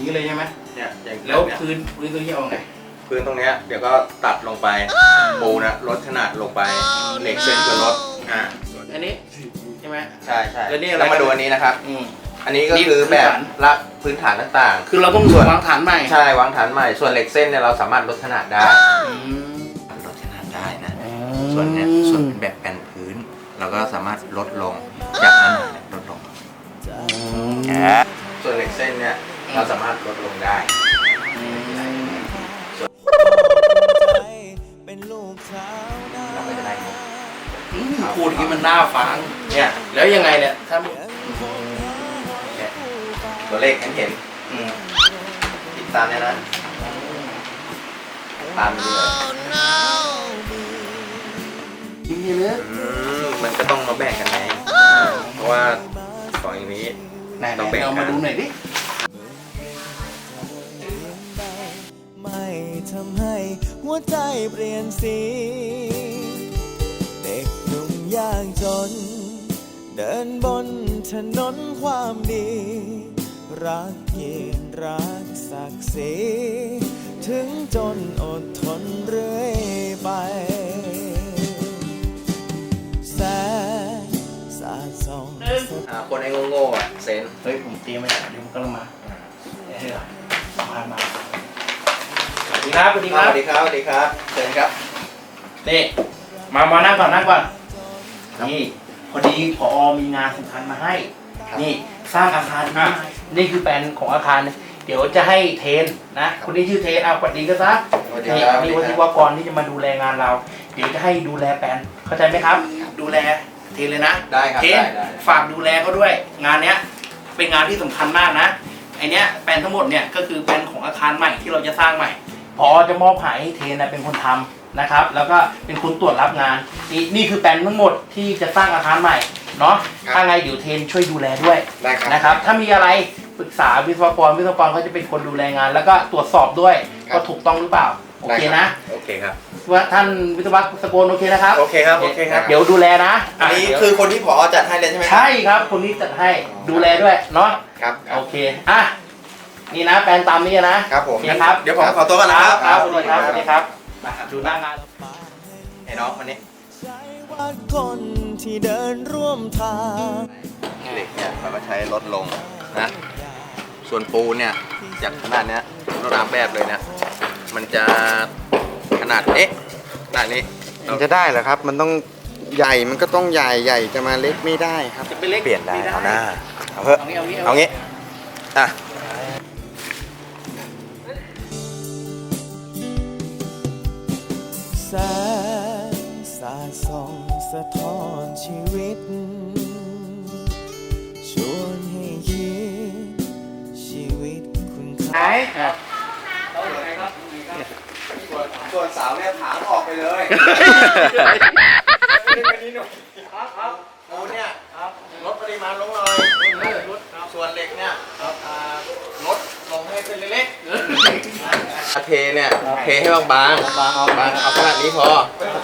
อย่างนี้เลยใช่ไหมเนี่ยอย่างแล้วเนี่ยพื้นพื้นตรงนี้เอาไงพื้นตรงเนี้ยเดี๋ยวก็ตัดลงไปปูนะลดขนาดลงไปเหล็กเส้นก็ลดอ่าอันนี้ใช่ไหม ใช่ใช่แล้วนี่อะไรแล้วมาดูอันนี้นะครับ อืม อันนี้ก็นี่คือแบบพื้นฐานละพื้นฐานต่าง คือเราต้องส่วน วางฐานใหม่ๆ ใช่วางฐานใหม่ส่วนเหล็กเส้นเนี่ยเราสามารถลดขนาดได้อืมลดขนาดได้นะ ส่วนเนี้ยส่วนเป็นแบบแผ่นพื้น เราก็สามารถลดลงจากนั้นเนี่ยลดลง ส่วนเหล็กเส้นเนี่ย เราสามารถลดลงได้เราก็จะได้อืมพูดอย่างนี้มันน่าฟัง เนี่ย แล้วยังไงเนี่ย ถ้าเนี่ยตัวเลขเห็นเห็นอืมติดตามเนี่ยนะตามนี้เลยจริงๆเลยอืมมันก็ต้องมาแบ่งกันไงเพราะว่าของอย่างนี้ ไหนต้องแบ่งๆเรามาดูหน่อยดิ ใจเปลี่ยนสี เด็กหนุ่มยากจน เดินบนถนนความดี รักเกียรติรักศักดิ์ศรีถึงจนอดทนเรื่อยไป แสงสาดส่อง อ่าคนไอ้โง่ๆอะเซน เฮ้ย ผมเตรียมไว้แล้วเดี๋ยวมันก็ลงมา ดีครับสวัสดีสครับวัสดีครับสวัสดีครับเชิญครับนี่มามานั่งก่อนนั่งก่อนนี่พอดีพอมีงานสำคัญมาให้ครับนี่สร้างอาคารขึ้นมานี่คือแปลนของอาคารนะเดี๋ยวจะให้เทนนะคนนี้ชื่อเทนเอาสวัสดีก็ซะสวัสดีนี่ครับมีวิศวกรที่จะมาดูแลงานเรา เดี๋ยวจะให้ดูแลแปลนเข้าใจไหมครับ ดูแลเทนเลยนะได้ครับเทนได้ได้ฝากดูแลเขาด้วย งานเนี้ยเป็นงานที่สำคัญมากนะไอเนี้ยแปลนทั้งหมดเนี่ยก็คือแปลนของอาคารใหม่ที่เราจะสร้างใหม่ พอจะมอบหมายให้เทนนะเป็นคนทำนะครับ แล้วก็เป็นคนตรวจรับงาน นี่นี่คือแปลนทั้งหมดที่จะสร้างอาคารใหม่เนาะถ้าไงเดี๋ยวเทนช่วยดูแลด้วยได้ครับนะครับ ถ้ามีอะไรปรึกษาวิศวกรวิศวกรเขาจะเป็นคนดูแลงาน แล้วก็ตรวจสอบด้วยครับ ว่าถูกต้องหรือเปล่าโอเคนะโอเคครับ ว่าท่านวิศวกรโอเคนะครับโอเคครับโอเคครับเดี๋ยวดูแลนะอันนี้ะเดี๋ยวคือคนที่ผอจัดให้เลยใช่ไหมครับใช่ครับคนนี้จัดให้ดูแลด้วยเนาะครับโอเคอะ นี่นะแปลนตามนี้นะครับผมโอเคครับเดี๋ยวผมขอตัวก่อนนะครับครับสวัสดีครับสวัสดีครับมาดูหน้างานไอ้น้องคนนี้ว่าคนที่เดินร่วมทางเหล็กเนี่ยมันมาใช้ลดลงนะส่วนปูนเนี่ยจากขนาดเนี้ยตามแบบเลยนะมันจะขนาดเอ๊ะขนาดนี้มันจะได้เหรอครับ มันต้องใหญ่มันก็ต้องใหญ่ใหญ่จะมาเล็กไม่ได้ครับจะเป็นเล็กเปลี่ยนได้ม่เอาหน้าเอาเถอะเอางี้เอางี้เอางี้อะ ส่องสะท้อนชีวิต ชวนให้คิดชีวิตคุณไหนค่าอะส่วนสาวเนี่ยถามออกไปเลยปูเนี่ยลดปริมาณลงหน่อยส่วนเหล็กเนี่ยอ่าลดลงให้เป็นเล็กๆเทเนี่ย เทให้บางๆบางบางเอาขนาดนี้พอ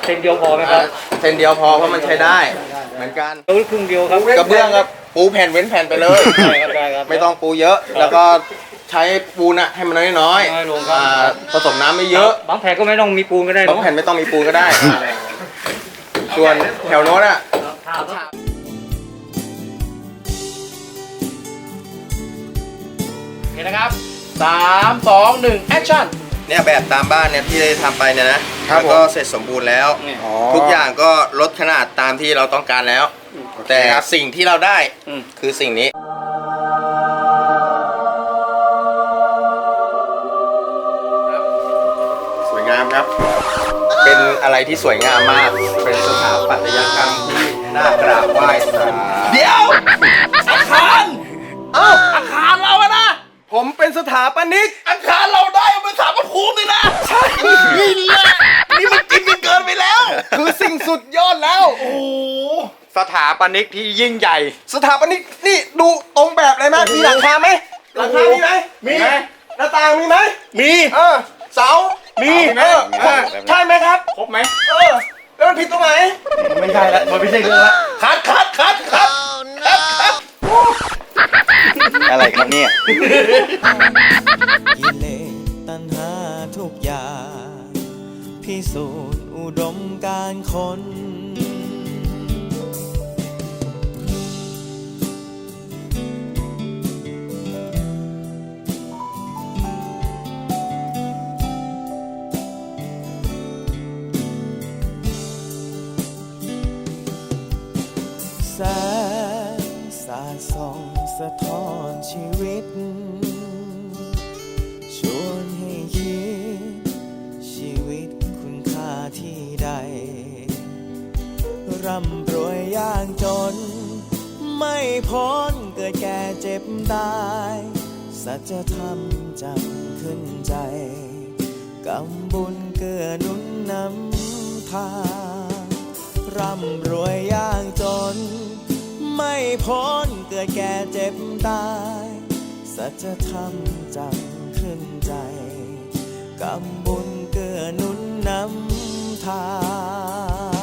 เซนเดียวพอไหมครับเส้นเดียวพอเพราะมันใช้ได้ เหมือนกันตัวครึ่งเดียวครับกระเบื้องครับปูแผ่นเว้นแผ่นไปเลยไม่ต้องปูเยอะ แล้วก็ใช้ปูนอะให้มันน้อยๆน้อยลงครับ อ่าผสมน้ำไม่เยอะ บางแผงก็ไม่ต้องมีปูนก็ได้บางแผ่นไม่ต้องมีปูนก็ได้ ส่วนแถวโน้นอะโอเคนะครับสามสองหนึ่งแอคชั่น เนี่ยแบบตามบ้านเนี่ยที่ได้ทำไปเนี่ยนะครับแล้วก็เสร็จสมบูรณ์แล้วอ๋อ ทุกอย่างก็ลดขนาดตามที่เราต้องการแล้วแต่สิ่งที่เราได้อืม คือสิ่งนี้ สวยงามครับ เป็นอะไรที่สวยงามมาก เป็นสถาปัตยกรรมที่น่ากราบไหว้สาเดี๋ยวอาคารเอ้าอาคารเราอะนะ ผมเป็นสถาปนิกอาคารเราได้ ภูมิเลยนะใช่นี่แหละนี่มันกินกันเกินไปแล้ว คือสิ่งสุดยอดแล้ว โอ้โหสถาปนิกที่ยิ่งใหญ่ สถาปนิกนี่ดูตรงแบบเลยไหมมีหลังคาไหมหลังคามีไหมมี หน้าต่างมีไหมมี เออเสา มีมีเออใช่ไหมครับครบไหมเออแล้วมันผิดตรงไหน ไม่ใช่ละมันไม่ใช่เรื่องละคัดคัดคัดคัดคัดคัดอะไรครับเนี่ย สูจน์อุดมการคนแสงสาดส่องสะท้อนชีวิต พ้นเกิดแก่เจ็บตาย สัจธรรมจำขึ้นใจ กำบุญเกื้อนุนนำทางร่ำรวยยากจน ไม่พ้นเกิดแก่เจ็บตาย สัจธรรมจำขึ้นใจ กำบุญเกื้อนุนนำทาง